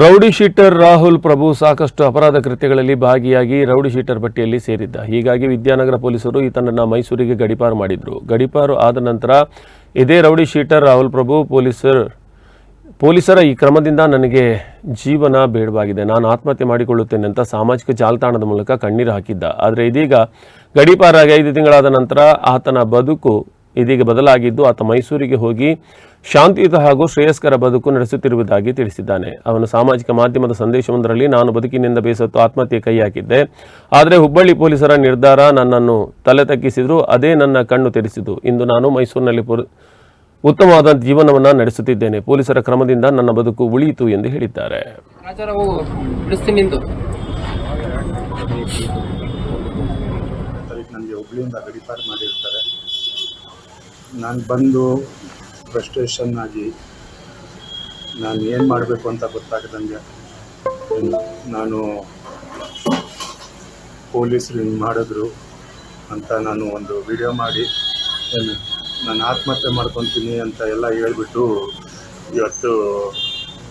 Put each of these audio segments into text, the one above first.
Rowdy sheeter Rahul ಪ್ರಭು ಸಾಕಷ್ಟು ಅಪರಾಧ ಕೃತ್ಯಗಳಲ್ಲಿ ಭಾಗಿಯಾಗಿ ರೌಡಿ ಶೀಟರ್ ಪಟ್ಟಿಯಲ್ಲಿ ಸೇರಿದ್ದ. ಹೀಗಾಗಿ ವಿದ್ಯಾನಗರ ಪೊಲೀಸರು ಈತನನ್ನು ಮೈಸೂರಿಗೆ ಗಡಿಪಾರು ಮಾಡಿದ್ರು. ಗಡಿಪಾರು ಆದ ನಂತರ ಇದೇ ರೌಡಿ ಶೀಟರ್ ರಾಹುಲ್ ಪ್ರಭು ಪೊಲೀಸರ್, ಪೊಲೀಸರ ಈ ಕ್ರಮದಿಂದ ನನಗೆ ಜೀವನ ಬೇಡವಾಗಿದೆ. ನಾನು ಆತ್ಮಹತ್ಯೆ ಮಾಡಿಕೊಳ್ಳುತ್ತೇನೆ ಅಂತ ಸಾಮಾಜಿಕ ಜಾಲತಾಣದ ಮೂಲಕ ಕಣ್ಣೀರು ಹಾಕಿದ್ದ. ಆದರೆ ಇದೀಗ ಗಡೀಪಾರಾಗಿ ಐದು ತಿಂಗಳಾದ ನಂತರ ಆತನ ಬದುಕು ಇದೀಗ ಬದಲಾಗಿದ್ದು ಆತ ಮೈಸೂರಿಗೆ ಹೋಗಿ ಶಾಂತಿಯುತ ಹಾಗೂ ಶ್ರೇಯಸ್ಕರ ಬದುಕು ನಡೆಸುತ್ತಿರುವುದಾಗಿ ತಿಳಿಸಿದ್ದಾನೆ. ಅವನು ಸಾಮಾಜಿಕ ಮಾಧ್ಯಮದ ಸಂದೇಶವೊಂದರಲ್ಲಿ ನಾನು ಬದುಕಿನಿಂದ ಬೇಸತ್ತು ಆತ್ಮಹತ್ಯೆ ಕೈ ಹಾಕಿದ್ದೆ. ಆದರೆ ಹುಬ್ಬಳ್ಳಿ ಪೊಲೀಸರ ನಿರ್ಧಾರ ನನ್ನನ್ನು ತಲೆ ತಗ್ಗಿಸಿದ್ರು ಅದೇ ನನ್ನ ಕಣ್ಣು ತೆರೆಸಿತು ಇಂದು ನಾನು ಮೈಸೂರಿನಲ್ಲಿ ಪೊರ್- ಉತ್ತಮವಾದ ಜೀವನವನ್ನು ನಡೆಸುತ್ತಿದ್ದೇನೆ. ಪೊಲೀಸರ ಕ್ರಮದಿಂದ ನನ್ನ ಬದುಕು ಉಳಿಯಿತು ಎಂದು ಹೇಳಿದ್ದಾರೆ. ಹುಬ್ಳಿಯಿಂದ ಗಡಿಪಾರು ಮಾಡಿರ್ತಾರೆ. ನಾನು ಬಂದು ಫ್ರಸ್ಟ್ರೇಷನ್ ಆಗಿ ನಾನು ಏನು ಮಾಡಬೇಕು ಅಂತ ಗೊತ್ತಾಗದಂಗೆ ನಾನು ಪೊಲೀಸರು ಹಿಂಗೆ ಮಾಡಿದ್ರು ಅಂತ ನಾನು ಒಂದು ವಿಡಿಯೋ ಮಾಡಿ, ಏನು ನಾನು ಆತ್ಮಹತ್ಯೆ ಮಾಡ್ಕೊತೀನಿ ಅಂತ ಎಲ್ಲ ಹೇಳ್ಬಿಟ್ಟು ಇವತ್ತು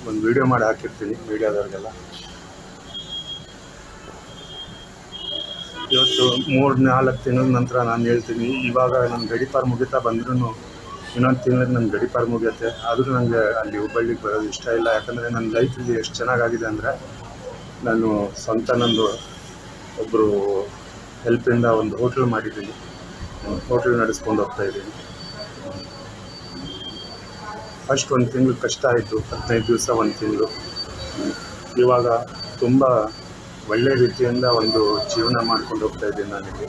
ಒಂದು ವಿಡಿಯೋ ಮಾಡಿ ಹಾಕಿರ್ತೀನಿ ಮೀಡಿಯಾದವ್ರಿಗೆಲ್ಲ ಇವತ್ತು ಮೂರು ನಾಲ್ಕು ತಿಂಗಳ ನಂತರ ನಾನು ಹೇಳ್ತೀನಿ, ಇವಾಗ ನನ್ನ ಗಡಿಪಾರು ಮುಗಿತಾ ಬಂದ್ರೂ ಇನ್ನೊಂದು ತಿಂಗಳಿಗೆ ನನ್ನ ಗಡಿಪಾರು ಮುಗಿಯುತ್ತೆ. ಆದರೂ ನನಗೆ ಅಲ್ಲಿ ಹುಬ್ಬಳ್ಳಿಗೆ ಬರೋದು ಇಷ್ಟ ಇಲ್ಲ. ಯಾಕಂದರೆ ನನ್ನ ಲೈಫಲ್ಲಿ ಎಷ್ಟು ಚೆನ್ನಾಗಾಗಿದೆ ಅಂದರೆ ನಾನು ಸ್ವಂತ ನಂದು ಒಬ್ಬರು ಹೆಲ್ಪಿಂದ ಒಂದು ಹೋಟ್ಲ್ ಮಾಡಿದ್ದೀನಿ. ಹೋಟೆಲ್ ನಡೆಸ್ಕೊಂಡು ಹೋಗ್ತಾ ಇದ್ದೀನಿ. ಫಸ್ಟ್ ಒಂದು ತಿಂಗಳು ಕಷ್ಟ ಆಯಿತು. ಹದಿನೈದು ದಿವಸ ಒಂದು ತಿಂಗಳು. ಇವಾಗ ತುಂಬ ಒಳ್ಳೆ ರೀತಿಯಿಂದ ಒಂದು ಜೀವನ ಮಾಡ್ಕೊಂಡು ಹೋಗ್ತಾ ಇದ್ದೀನಿ ನಾನಿಲ್ಲಿ.